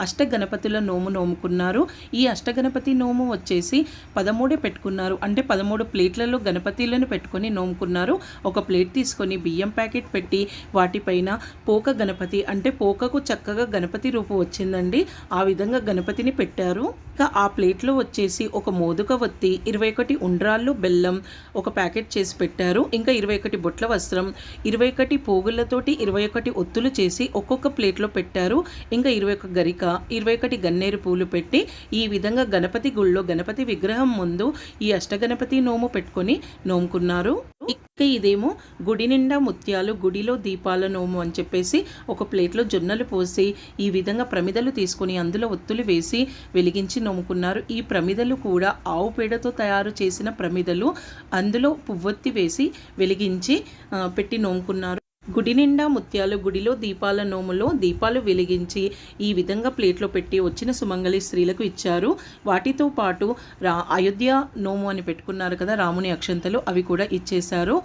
అష్టగణపతుల నోము నోముకున్నారు. ఈ అష్టగణపతి నోము వచ్చేసి పదమూడే పెట్టుకున్నారు. అంటే పదమూడు ప్లేట్లలో గణపతిలను పెట్టుకొని నోముకున్నారు. ఒక ప్లేట్ తీసుకొని బియ్యం ప్యాకెట్ పెట్టి వాటిపైన పోక గణపతి అంటే పోకకు చక్కగా గణపతి రూపు వచ్చిందండి. ఆ విధంగా గణపతిని పెట్టారు. ఇంకా ఆ ప్లేట్లో వచ్చేసి ఒక మోదుక వత్తి ఇరవై ఒకటి ఉండ్రాళ్ళు బెల్లం ఒక ప్యాకెట్ చేసి పెట్టారు. ఇంకా ఇరవై ఒకటి బొట్ల వస్త్రం ఇరవై ఒకటి పోగులతోటి ఇరవై ఒకటి ఒత్తులు చేసి ఒక్కొక్క ప్లేట్లో పెట్టారు. ఇంకా ఇరవై ఒక గరిక ఇరవై ఒకటి గన్నేరు పూలు పెట్టి ఈ విధంగా గణపతి గుళ్ళో గణపతి విగ్రహం ముందు ఈ అష్టగణపతి నోము పెట్టుకొని నోముకున్నారు. ఇక ఇదేమో గుడి నిండా ముత్యాలు గుడిలో దీపాల నోము అని చెప్పేసి ఒక ప్లేట్లో జొన్నలు పోసి ఈ విధంగా ప్రమిదలు తీసుకొని అందులో ఒత్తులు వేసి వెలిగించి నోముకున్నారు. ఈ ప్రమిదలు కూడా ఆవు పేడతో తయారు చేసిన ప్రమిదలు అందులో పువ్వొత్తి వేసి వెలిగించి పెట్టి నోముకున్నారు. గుడి నిండా ముత్యాలు గుడిలో దీపాల నోములో దీపాలు వెలిగించి ఈ విధంగా ప్లేట్లో పెట్టి వచ్చిన సుమంగళి స్త్రీలకు ఇచ్చారు. వాటితో పాటు రా అయోధ్య నోము అని పెట్టుకున్నారు కదా రాముని అక్షంతలు అవి కూడా ఇచ్చేశారు.